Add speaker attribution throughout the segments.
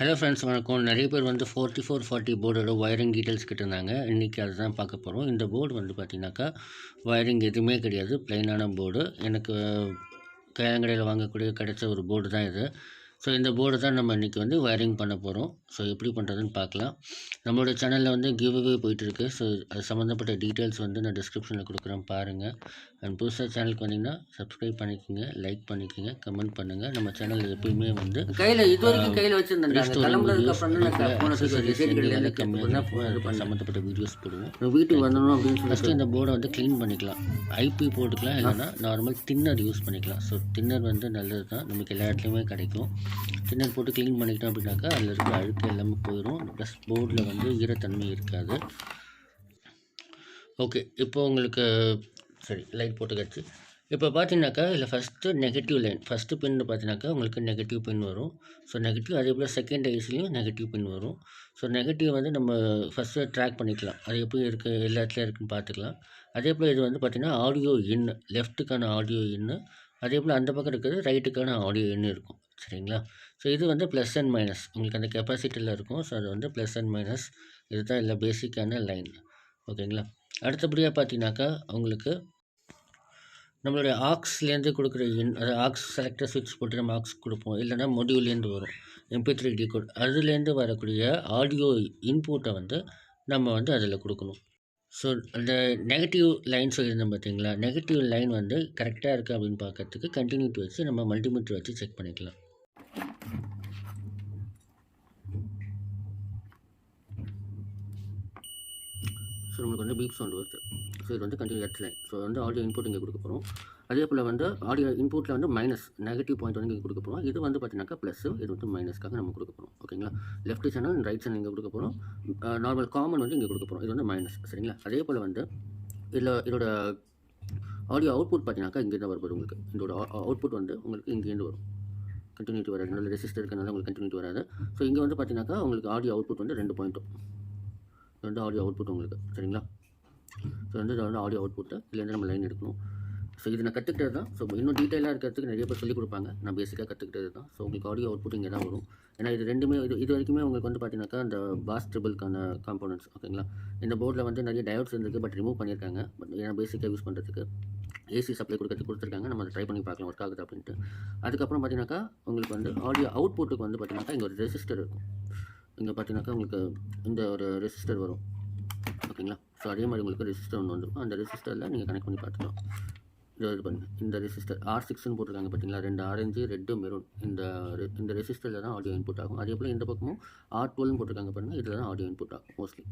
Speaker 1: Hello friends வணக்கம். நிறைய பேர் வந்து ஃபோர்ட்டி ஃபோர் ஃபார்ட்டி போர்டோட ஒயரிங் டீட்டெயில்ஸ் கேட்டிருந்தாங்க. இன்றைக்கி அதை தான் பார்க்க போகிறோம் இந்த போர்டு வந்து பார்த்திங்கனாக்கா ஒயரிங் எதுவுமே கிடையாது. ப்ளைனான போர்டு எனக்கு கையாங்கடையில் வாங்கக்கூடிய கிடைச்ச ஒரு போர்டு தான் இது. ஸோ இந்த போர்டு தான் நம்ம இன்றைக்கி வந்து ஒயரிங் பண்ண போகிறோம் ஸோ எப்படி பண்ணுறதுன்னு பார்க்கலாம். நம்மளோட சேனலில் வந்து கிவ் அவே போயிட்டுருக்கு. ஸோ அது சம்மந்தப்பட்ட டீட்டெயில்ஸ் வந்து நான் டிஸ்கிரிப்ஷனில் கொடுக்குறேன் பாருங்கள் அண்ட் புதுசாக சேனலுக்கு வந்தீங்கன்னா சப்ஸ்கிரைப் பண்ணிக்கோங்க லைக் பண்ணிக்கோங்க கமெண்ட் பண்ணுங்கள் நம்ம சேனல் எப்பயுமே வந்து
Speaker 2: கையில இது வரைக்கும் கையில வச்சிருந்தேன் கம்மியாக
Speaker 1: சம்மந்தப்பட்ட வீடியோஸ் போடுவோம்.
Speaker 2: வீட்டுக்கு வரணும் அப்படின்னு சொல்லி
Speaker 1: ஃபஸ்ட்டு இந்த போர்டை வந்து க்ளீன் பண்ணிக்கலாம். ஐபி போட்டுக்கலாம் இல்லைன்னா நார்மல் தின்னர் யூஸ் பண்ணிக்கலாம். ஸோ தின்னர் வந்து நல்லது தான் நமக்கு எல்லா இடத்துலையுமே கிடைக்கும். தின்னர் போட்டு க்ளீன் பண்ணிக்கிட்டோம் அப்படின்னாக்கா அதில் இருக்கிற அழுக்கு எல்லாமே போயிடும் ப்ளஸ் போர்டில் வந்து ஈரத்தன்மை இருக்காது. ஓகே இப்போ உங்களுக்கு சரி லைட் போட்டுக்காச்சு. இப்போ பார்த்தீங்கன்னாக்கா இதில் ஃபஸ்ட்டு நெகட்டிவ் லைன் ஃபஸ்ட்டு பின்னு பார்த்தீங்கன்னாக்கா உங்களுக்கு நெகட்டிவ் பின் வரும். ஸோ நெகட்டிவ் அதே போல் செகண்ட் ஐஸ்லேயும் நெகட்டிவ் பின் வரும். ஸோ நெகட்டிவ் வந்து நம்ம ஃபஸ்ட்டு ட்ராக் பண்ணிக்கலாம். அது எப்படி இருக்குது எல்லா இடத்துலையும் இருக்குன்னு பார்த்துக்கலாம் அதே போல் இது வந்து பார்த்திங்கன்னா ஆடியோ இன்னு லெஃப்ட்டுக்கான ஆடியோ இன்னு அதே போல் அந்த பக்கம் இருக்கிறது ரைட்டுக்கான ஆடியோ இன்னு இருக்கும். சரிங்களா? ஸோ இது வந்து ப்ளஸ் அண்ட் மைனஸ் உங்களுக்கு அந்த கெப்பாசிட்டியில் இருக்கும். ஸோ அது வந்து ப்ளஸ் அண்ட் மைனஸ் இதுதான் இல்லை பேசிக்கான லைன் ஓகேங்களா அடுத்தபடியாக பார்த்தீங்கன்னாக்கா உங்களுக்கு நம்மளுடைய ஆக்ஸ்லேருந்து கொடுக்குற இன் அது ஆக்ஸ் செலக்டர் சுவிட்ச் போட்டு நம்ம ஆக்ஸ் கொடுப்போம். இல்லைன்னா மொடியூல்லேருந்து வரும். எம்பி த்ரீ டி கோட் அதுலேருந்து வரக்கூடிய ஆடியோ இன்புட்டை வந்து நம்ம வந்து அதில் கொடுக்கணும். ஸோ அந்த நெகட்டிவ் லைன் சொல்லியிருந்தோம் பார்த்தீங்களா? நெகட்டிவ் லைன் வந்து கரெக்டாக இருக்குது அப்படின்னு பார்க்கறதுக்கு கண்டினியூட்டி வச்சு நம்ம மல்டிமீட்டர் வச்சு செக் பண்ணிக்கலாம். ஸோ நம்மளுக்கு வந்து பீப் சவுண்ட் வருது. ஸோ இது வந்து கண்டினியூ லைன் ஸோ வந்து ஆடியோ இன்புட் இங்கே கொடுக்க போகிறோம் அதே போல் வந்து ஆடியோ இன்புட்டில் வந்து மைனஸ் நெகட்டிவ் பாயிண்ட் வந்து இங்கே கொடுக்க போகிறோம் இது வந்து பார்த்தீங்கன்னாக்கா ப்ளஸ் இது வந்து மைனஸ்க்காக நம்ம கொடுக்க போகிறோம் ஓகேங்களா லெஃப்ட் சேனல் ரைட் சேனல் இங்கே கொடுக்க போகிறோம் நார்மல் காமன் வந்து இங்கே கொடுக்க போகிறோம் இது வந்து மைனஸ் சரிங்களா? அதே போல் வந்து இதில் இதோட ஆடியோ அவுட்புட் பார்த்தீங்கன்னாக்கா இங்கே தான் வருது உங்களுக்கு. இதோட அவுட்புட் வந்து உங்களுக்கு இங்கேருந்து வரும். கண்டினியூட்டி வராது. நல்ல ரெசிஸ்டர் இருக்கிறதுனால உங்களுக்கு கண்டினியூட்டி வராது. ஸோ இங்கே வந்து பார்த்தீங்கன்னாக்கா உங்களுக்கு ஆடியோ அவுட்புட் வந்து ரெண்டு பாயிண்ட்டும் இது வந்து ஆடியோ அவுட்புட் உங்களுக்கு சரிங்களா? ஸோ வந்து இதை வந்து ஆடியோ அவுட்புட்டு இதுலேருந்து நம்ம லைன் எடுக்கணும். ஸோ இது நான் கற்றுக்கிட்டது தான். ஸோ இன்னும் டீட்டெயிலாக இருக்கிறதுக்கு நிறைய பேர் சொல்லிக் கொடுப்பாங்க. நான் பேசிக்காக கற்றுக்கிட்டது தான். ஸோ உங்களுக்கு ஆடியோ அவுட்புட் இங்கே தான் வரும். ஏன்னா இது ரெண்டுமே இது இது வரைக்குமே உங்களுக்கு வந்து பார்த்தீங்கன்னாக்கா அந்த பாஸ் ட்ரிபிள்க்கான காம்போனன்ட்ஸ் ஓகேங்களா இந்த போர்டில் வந்து நிறைய டயோட்ஸ் இருந்துருக்கு பட் ரிமூவ் பண்ணியிருக்காங்க. பட் ஏன்னா பேசிக்காக யூஸ் பண்ணுறதுக்கு ஏசி சப்ளை கொடுக்கறதுக்கு கொடுத்துருக்காங்க. நம்ம அதை ட்ரை பண்ணி பார்க்கலாம். ஒர்க் ஆகுது அப்படின்ட்டு. அதுக்கப்புறம் பார்த்தீங்கன்னாக்கா உங்களுக்கு வந்து ஆடியோ அவுட்புட்டுக்கு வந்து பார்த்தீங்கன்னாக்கா இங்கே ஒரு ரெசிஸ்டர் இருக்கும். இங்கே பார்த்தீங்கன்னாக்கா உங்களுக்கு இந்த ஒரு ரெசிஸ்டர் வரும். ஓகேங்களா? ஸோ அதே மாதிரி உங்களுக்கு ரெசிஸ்டர் ஒன்று வந்துருக்கும். அந்த ரெசிஸ்டரில் நீங்கள் கனெக்ட் பண்ணி பார்த்துக்கலாம். இது இது இந்த ரெசிஸ்டர் ஆர் சிக்ஸ்னு போட்டிருக்காங்க பார்த்தீங்களா ரெண்டு ஆரஞ்சு ரெட்டு மெரூன் இந்த இந்த ரெசிஸ்டரில் தான் ஆடியோ இன்புட் ஆகும். அதே போல் இந்த பக்கமும் ஆர் டுவெல்னு போட்டிருக்காங்க பாருங்கள் இதில் தான் ஆடியோ இன்புட் ஆகும் மோஸ்ட்லி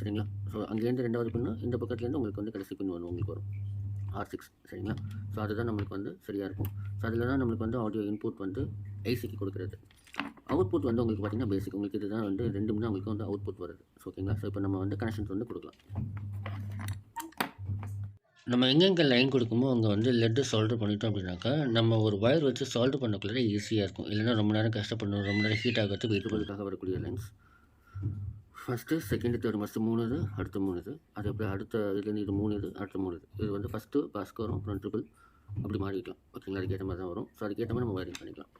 Speaker 1: சரிங்களா? ஸோ அங்கேருந்து ரெண்டாவது பின்னு இந்த பக்கத்துலேருந்து உங்களுக்கு வந்து கடைசி பின் ஒன்று உங்களுக்கு வரும். ஆர் சிக்ஸ் சரிங்களா? ஸோ அதுதான் நம்மளுக்கு வந்து சரியாக இருக்கும். ஸோ அதில் தான் நம்மளுக்கு வந்து ஆடியோ இன்புட் வந்து ஐசிக்கு கொடுக்குறது. அவுட்புட் வந்து உங்களுக்கு பார்த்தீங்கன்னா பேசிக் உங்களுக்கு இதுதான் வந்து ரெண்டு மணி உங்களுக்கு வந்து அவுட்புட் வருது. ஓகேங்களா ஸோ இப்போ நம்ம வந்து கனெக்ஷன்ஸ் வந்து கொடுக்கலாம். நம்ம எங்கெங்கே லைன் கொடுக்குமோ அங்கே வந்து லெட்டு சால்டர் பண்ணிட்டோம் அப்படின்னாக்கா நம்ம ஒரு ஒயர் வச்சு சால்வ் பண்ணக்குள்ளே ஈஸியாக இருக்கும். இல்லைன்னா ரொம்ப நேரம் கஷ்டப்படணும். ரொம்ப நேரம் ஹீட் ஆகிறதுக்கு வெயிட்டுகளுக்காக வரக்கூடிய lines first second third first மூணு இது அடுத்து மூணு இது அது அப்படியே அடுத்த இதுலேருந்து இது மூணு இது அடுத்த மூணு இது இது வந்து ஃபஸ்ட்டு பாஸ்க்கு வரும் அப்புறம் ட்ரிபிள் அப்படி மாறிக்கலாம். ஓகேங்களா அதுக்கேற்ற மாதிரி தான் வரும். ஸோ அதுக்கேற்ற மாதிரி நம்ம வயரிங் பண்ணிக்கலாம்.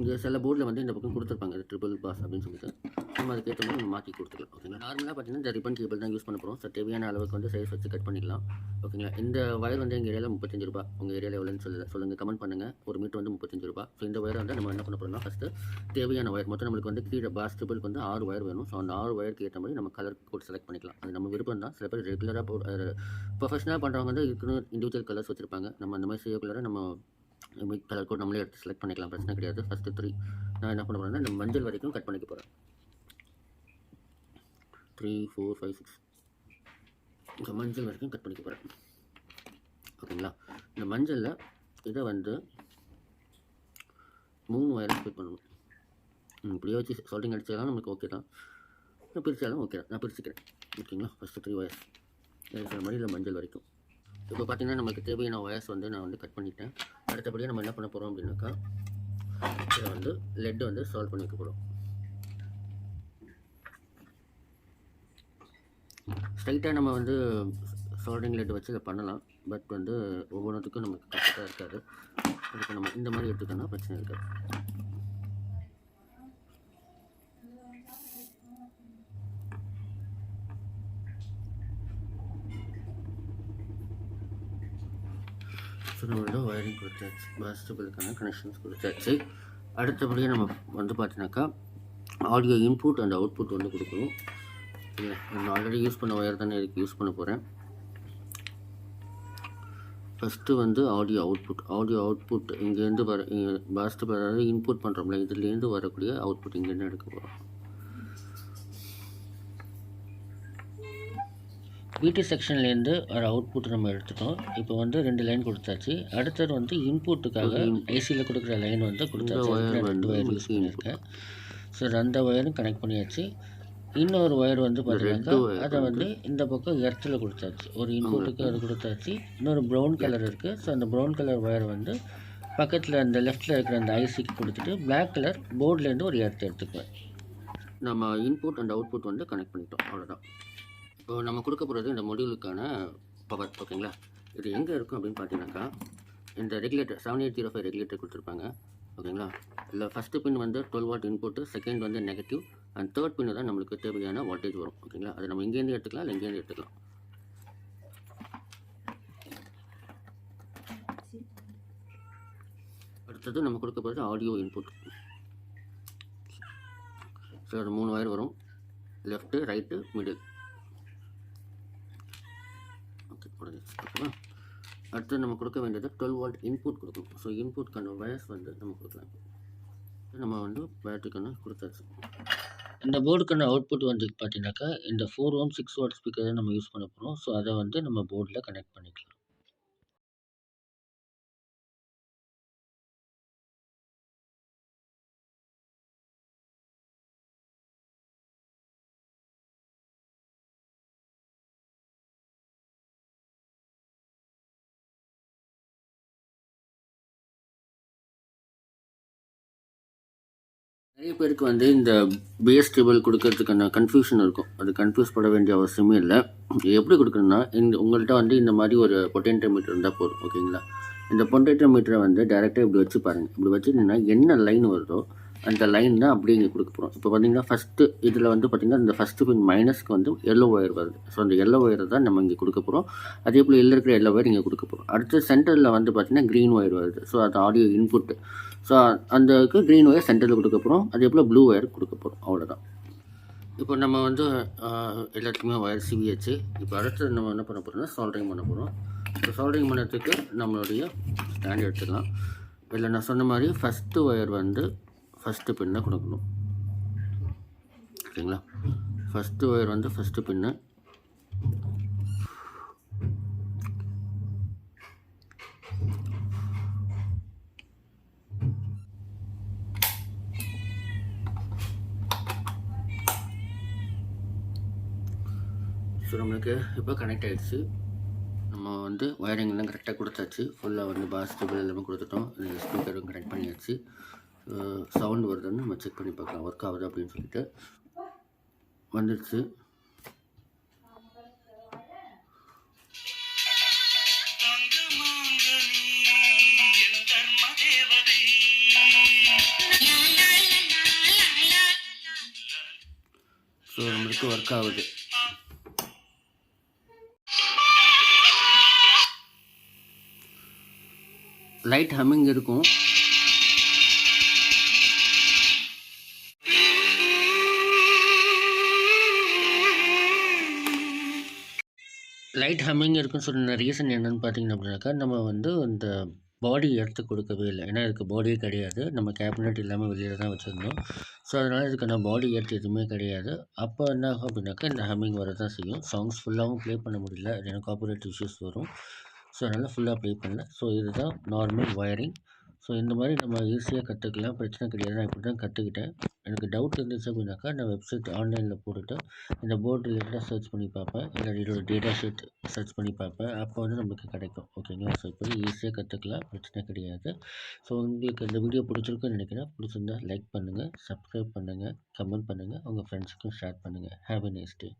Speaker 1: இங்கே சில போர்டில் வந்து இந்த பக்கம் கொடுத்துருப்பாங்க ட்ரிபிள் பாஸ் அப்படின்னு சொல்லிட்டு. நம்ம அதுக்கேற்ற மாதிரி நம்ம மாற்றி கொடுத்துக்கலாம் ஓகேங்களா நார்மலாக பார்த்தீங்கன்னா இந்த ரிப்பன் கேபிள் தான் யூஸ் பண்ண போகிறோம் ஸோ தேவையான அளவுக்கு வந்து சைஸ் வச்சு கட் பண்ணிக்கலாம் ஓகேங்களா இந்த வயர் வந்து எங்கள் ஏரியாவில் முப்பத்தஞ்சு ரூபா உங்கள் ஏரியாவில் எவ்வளோன்னு சொல்லுங்கள் சொல்லுங்கள் கமெண்ட் பண்ணுங்கள் ஒரு மீட்டர் வந்து முப்பத்தஞ்சு ரூபா ஸோ இந்த வயர் வந்து நம்ம என்ன பண்ண போகிறோம்னா ஃபஸ்ட்டு தேவையான வயர் மொத்தம் நம்மளுக்கு வந்து கீழே பாஸ் ட்ரிபிளுக்கு வந்து ஆறு வயர் வேணும். ஸோ அந்த ஆறு ஒயருக்கு ஏற்ற மாதிரி நம்ம கலர் கோட் செலக்ட் பண்ணிக்கலாம். அது நம்ம விருப்பம் தான். சில பேர் ரெகுலராக ப்ரொஃபஷனாக ப்ரொஃபஷனலாக பண்ணுறவங்க வந்து இருக்கணும் இண்டிவிஜுவல் கலர்ஸ் வச்சுருப்பாங்க. நம்ம அந்த மாதிரி செய்யக்குள்ளார நம்ம கலர் கோட் நம்மளே எடுத்து செலக்ட் பண்ணிக்கலாம். பிரச்சனை கிடையாது. ஃபஸ்ட்டு த்ரீ நான் என்ன பண்ண போகிறேன்னா இந்த மஞ்சள் வரைக்கும் கட் பண்ணிக்க போகிறேன் த்ரீ ஃபோர் ஃபைவ் சிக்ஸ் இந்த மஞ்சள் வரைக்கும் கட் பண்ணிக்க போகிறேன் ஓகேங்களா? இந்த மஞ்சளில் இதை வந்து மூணு வயரை ஸ்பிட் பண்ணணும். இப்படியே வச்சு சொல்கிறீங்க அடிச்சாலும் நமக்கு ஓகே தான். நான் பிரித்தாலும் ஓகே தான். நான் பிரிச்சுக்கிறேன். ஓகேங்களா? ஃபஸ்ட்டு த்ரீ வயர்ஸ் இருக்கிற மாதிரி இல்லை மஞ்சள் வரைக்கும். இப்போ பார்த்தீங்கன்னா நமக்கு தேவையான ஒயர்ஸ் வந்து நான் வந்து கட் பண்ணிட்டேன். அடுத்தபடியாக நம்ம என்ன பண்ண போகிறோம் அப்படின்னாக்கா இதை வந்து லெட்டு வந்து சால்வ் பண்ணி வைக்க போகிறோம் ஸ்ட்ரைட்டாக நம்ம வந்து சால்டிங் லெட் வச்சு இதை பண்ணலாம். பட் வந்து ஒவ்வொன்றுத்துக்கும் நமக்கு கரெக்டாக இருக்காது. அதுக்கு நம்ம இந்த மாதிரி எடுத்துக்கோன்னா பிரச்சனை இருக்காது. ஸோ நம்மளோட ஒயரிங் கொடுத்தாச்சு. பாஸ்டபிளுக்கான கனெக்ஷன்ஸ் கொடுத்தாச்சு. அடுத்தபடியாக நம்ம வந்து பார்த்தீங்கன்னாக்கா ஆடியோ இன்புட் அண்ட் அவுட்புட் வந்து கொடுக்கணும். நான் ஆல்ரெடி யூஸ் பண்ண ஒயர் தானே இதுக்கு யூஸ் பண்ண போகிறேன் ஃபஸ்ட்டு வந்து ஆடியோ அவுட்புட் ஆடியோ அவுட்புட் இங்கேருந்து வர இங்கே பாஸ்டபிள் அதாவது இன்புட் பண்ணுறோம்ல இதுலேருந்து வரக்கூடிய அவுட்புட் இங்கேருந்து எடுக்க போகிறோம் பிடி செக்ஷன்லேருந்து ஒரு அவுட்புட் நம்ம எடுத்துட்டோம். இப்போ வந்து ரெண்டு லைன் கொடுத்தாச்சு. அடுத்தது வந்து இன்புட்டுக்காக ஏசியில் கொடுக்குற லைன் வந்து கொடுத்தாச்சு. ரெண்டு ஒயர் யூஸ் பண்ணியிருக்கேன். ஸோ அந்த ஒயரும் கனெக்ட் பண்ணியாச்சு. இன்னொரு ஒயர் வந்து பார்த்தீங்கன்னாக்கா அதை வந்து இந்த பக்கம் எர்த்தில் கொடுத்தாச்சு. ஒரு இன்புட்டுக்கு அது கொடுத்தாச்சு. இன்னொரு ப்ரௌன் கலர் இருக்குது ஸோ அந்த ப்ரௌன் கலர் ஒயர் வந்து பக்கத்தில் அந்த லெஃப்ட்டில் இருக்கிற அந்த ஐசிக்கு கொடுத்துட்டு பிளாக் கலர் போர்ட்லேருந்து ஒரு எர்த் எடுத்துக்குவேன். நம்ம இன்புட் அண்ட் அவுட்புட் வந்து கனெக்ட் பண்ணிட்டோம். அவ்வளோதான் இப்போ நம்ம கொடுக்க போகிறது இந்த மொடியூலுக்கான பவர் ஓகேங்களா இது எங்கே இருக்கும் அப்படின்னு பார்த்தீங்கன்னாக்கா இந்த regulator seven eight zero five regulator கொடுத்துருப்பாங்க ஓகேங்களா இல்லை ஃபஸ்ட்டு பின் வந்து டுவெல் வாட் இன்புட்டு செகண்ட் வந்து நெகட்டிவ் அண்ட் தேர்ட் பின்னு தான் நம்மளுக்கு தேவையான வோல்டேஜ் வரும் ஓகேங்களா அதை நம்ம இங்கேருந்து எடுத்துக்கலாம் இல்லை இங்கேருந்து எடுத்துக்கலாம். அடுத்தது நம்ம கொடுக்க போகிறது ஆடியோ இன்புட் ஸோ அது மூணு வயர் வரும் லெஃப்ட்டு ரைட்டு மிடில் ஓகே முடிஞ்சிச்சு ஓகேவா அடுத்து நம்ம கொடுக்க வேண்டியது டுவெல் வோல்ட் இன்புட் கொடுக்கணும். ஸோ இன்புட்கான வயர்ஸ் வந்து நம்ம கொடுக்கலாம். நம்ம வந்து பேட்டரிக்கான கொடுத்தாச்சு. இந்த போர்டுக்கான அவுட்புட் வந்து பார்த்தீங்கன்னாக்கா இந்த four ohm six watt speaker தான் நம்ம யூஸ் பண்ண போகிறோம் ஸோ அதை வந்து நம்ம போர்டில் கனெக்ட் பண்ணிக்கலாம். நிறைய பேருக்கு வந்து இந்த பேஸ் டேபிள் கொடுக்கறதுக்கான கன்ஃபியூஷன் இருக்கும். அது கன்ஃபியூஸ் பட வேண்டிய அவசியமே இல்லை. எப்படி கொடுக்கணும்னா இந்த உங்கள்கிட்ட வந்து இந்த மாதிரி ஒரு பொட்டென்டோமீட்டர் இருந்தால் போதும் ஓகேங்களா இந்த பொட்டேட்டோ மீட்டரை வந்து டேரெக்டாக இப்படி வச்சு பாருங்கள் இப்படி வச்சுருந்தீங்கன்னா என்ன லைன் வருதோ அந்த லைன் தான் அப்படியே இங்கே கொடுக்க போகிறோம் இப்போ பார்த்தீங்கன்னா ஃபஸ்ட்டு இதில் வந்து பார்த்திங்கன்னா இந்த ஃபஸ்ட்டு பின் மைனஸ்க்கு வந்து எல்லோ ஒயர் வருது. ஸோ அந்த எல்லோ ஒயரை தான் நம்ம இங்கே கொடுக்க போகிறோம் அதே போல் இல்லை இருக்கிற எல்லோ ஒயர் இங்கே கொடுக்க போகிறோம் அடுத்து சென்டரில் வந்து பார்த்திங்கன்னா க்ரீன் ஒயர் வருது. ஸோ அது ஆடியோ இன்புட்டு ஸோ அந்தக்கு க்ரீன் ஒயர் சென்டரில் கொடுக்க போகிறோம் அதே போல் ப்ளூ ஒயர் கொடுக்க போகிறோம் அவ்வளோதான் இப்போ நம்ம வந்து எல்லாத்துக்குமே ஒயர் சிவியாச்சு. இப்போ அடுத்து நம்ம என்ன பண்ண போகிறோம்னா சால்ட்ரிங் பண்ண போகிறோம் இப்போ சால்ட்ரிங் பண்ணுறதுக்கு நம்மளுடைய ஸ்டாண்ட் எடுத்துக்கலாம். இல்லை நான் சொன்ன மாதிரி ஃபஸ்ட்டு ஒயர் வந்து ஃபஸ்ட்டு பின்னை கொடுக்கணும் ஓகேங்களா ஃபஸ்ட்டு ஒயர் வந்து ஃபஸ்ட்டு பின்னு ஸோ நம்மளுக்கு இப்போ கனெக்ட் ஆகிடுச்சு நம்ம வந்து ஒயரிங்லாம் கரெக்டாக கொடுத்தாச்சு. ஃபுல்லாக வந்து பாசிட்டிவ் எல்லாமே கொடுத்துட்டோம். ஸ்பீக்கரும் கனெக்ட் பண்ணியாச்சு. சவுண்ட் வருதுன்னு நம்ம செக் பண்ணி பார்க்கலாம். ஒர்க் ஆகுது அப்படின்னு சொல்லிட்டு. வந்துடுச்சு ஸோ நம்மளுக்கு ஒர்க் ஆகுது. லைட் ஹம்மிங் இருக்கும். லைட் ஹம்மிங் இருக்குன்னு சொன்ன ரீசன் என்னென்னு பார்த்தீங்க அப்படின்னாக்கா நம்ம வந்து அந்த பாடி எடுத்து கொடுக்கவே இல்லை. ஏன்னா இதுக்கு பாடியே கிடையாது. நம்ம கேபினட் இல்லாமல் வெளியில் தான் வச்சுருந்தோம். ஸோ அதனால் இதுக்கான பாடி எடுத்து எதுவுமே கிடையாது. அப்போ என்ன ஆகும் அப்படின்னாக்கா இந்த ஹம்மிங் வர தான் செய்யும் சாங்ஸ் ஃபுல்லாகவும் ப்ளே பண்ண முடியல. எனக்கு காப்பரேட் இஷ்யூஸ் வரும். ஸோ அதனால் ஃபுல்லாக ப்ளே பண்ணல. ஸோ இதுதான் நார்மல் ஒயரிங் ஸோ இந்த மாதிரி நம்ம ஈஸியாக கற்றுக்கலாம் பிரச்சனை கிடையாது. நான் இப்படி தான் கற்றுக்கிட்டேன் எனக்கு டவுட் இருந்துச்சு அப்படின்னாக்கா நான் வெப்சைட் ஆன்லைனில் போட்டுட்டு இந்த போர்டு ரிலேட்டடாக சர்ச் பண்ணி பார்ப்பேன். இல்லை இதோட டேட்டா ஷீட் சர்ச் பண்ணி பார்ப்பேன். அப்போ வந்து நமக்கு கிடைக்கும். ஓகேங்களா ஸோ இப்போ ஈஸியாக கற்றுக்கலாம் பிரச்சனை கிடையாது. ஸோ உங்களுக்கு இந்த வீடியோ பிடிச்சிருக்குன்னு நினைக்கிறேன். பிடிச்சிருந்தா லைக் பண்ணுங்கள் சப்ஸ்கிரைப் பண்ணுங்கள் கமெண்ட் பண்ணுங்கள் உங்கள் ஃப்ரெண்ட்ஸுக்கும் ஷேர் பண்ணுங்கள் ஹாவ் எ நைஸ் டே